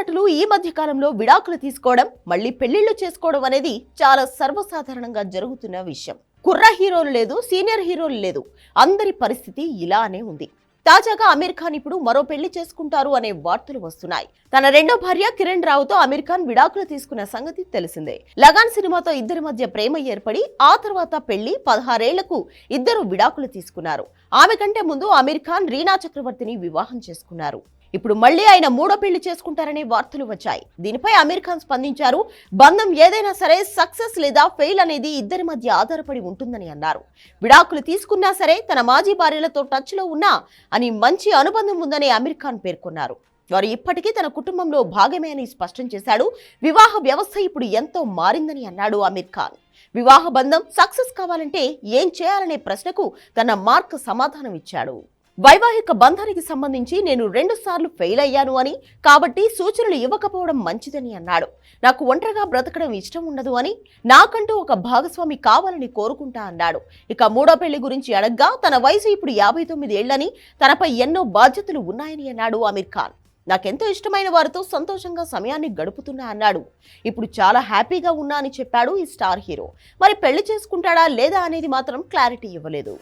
నటులు ఈ మధ్య కాలంలో విడాకులు తీసుకోవడం మళ్ళీ పెళ్ళిళ్ళు చేసుకోవడం అనేది చాలా సర్వసాధారణంగా జరుగుతున్న విషయం. కుర్ర హీరోలు లేదు సీనియర్ హీరోలు లేదు. అందరి పరిస్థితి ఇలానే ఉంది. తాజాగా అమీర్ ఖాన్ ఇప్పుడు మరో పెళ్ళి చేసుకుంటారు అనే వార్తలు వస్తున్నాయి. తన రెండో భార్య కిరణ్ రావుతో అమీర్ ఖాన్ విడాకులు తీసుకున్న సంగతి తెలిసిందే. లగాన్ సినిమాతో ఇద్దరి మధ్య ప్రేమ ఏర్పడి ఆ తర్వాత పెళ్ళి పదహారేళ్ళకు ఇద్దరు విడాకులు తీసుకున్నారు. ఆమె కంటే ముందు అమీర్ ఖాన్ రీనా చక్రవర్తిని వివాహం చేసుకున్నారు. ఇప్పుడు మళ్ళీ ఆయన మూడో పెళ్ళి చేసుకుంటారనే వార్తలు వచ్చాయి. దీనిపై అమీర్ ఖాన్ స్పందించారు బంధం ఏదైనా సరే సక్సెస్ లేదా ఫెయిల్ అనేది ఇద్దరి మధ్య ఆధారపడి ఉంటుందని అన్నారు. విడాకులు తీసుకున్నా సరే తన మాజీ భార్యలతో టచ్లో ఉన్నా అని మంచి అనుబంధం ఉందని అమీర్ ఖాన్ పేర్కొన్నారు. వారు ఇప్పటికీ తన కుటుంబంలో భాగమే అని స్పష్టం చేశాడు. వివాహ వ్యవస్థ ఇప్పుడు ఎంతో మారిందని అన్నాడు అమీర్ ఖాన్ వివాహ బంధం సక్సెస్ కావాలంటే ఏం చేయాలనే ప్రశ్నకు తన మార్క్ సమాధానం ఇచ్చాడు. వైవాహిక బంధానికి సంబంధించి నేను రెండు సార్లు ఫెయిల్ అయ్యాను అని కాబట్టి సూచనలు ఇవ్వకపోవడం మంచిదని అన్నాడు. నాకు ఒంటరిగా బ్రతకడం ఇష్టం ఉండదు అని నాకంటూ ఒక భాగస్వామి కావాలని కోరుకుంటా అన్నాడు. ఇక మూడో పెళ్ళి గురించి అడగ్గా తన వయసు ఇప్పుడు యాభై తొమ్మిది ఏళ్ళని తనపై ఎన్నో బాధ్యతలు ఉన్నాయని అన్నాడు అమీర్ ఖాన్. నాకెంతో ఇష్టమైన వారితో సంతోషంగా సమయాన్ని గడుపుతున్నా అన్నాడు. ఇప్పుడు చాలా హ్యాపీగా ఉన్నా అని చెప్పాడు ఈ స్టార్ హీరో. మరి పెళ్ళి చేసుకుంటాడా లేదా అనేది మాత్రం క్లారిటీ ఇవ్వలేదు.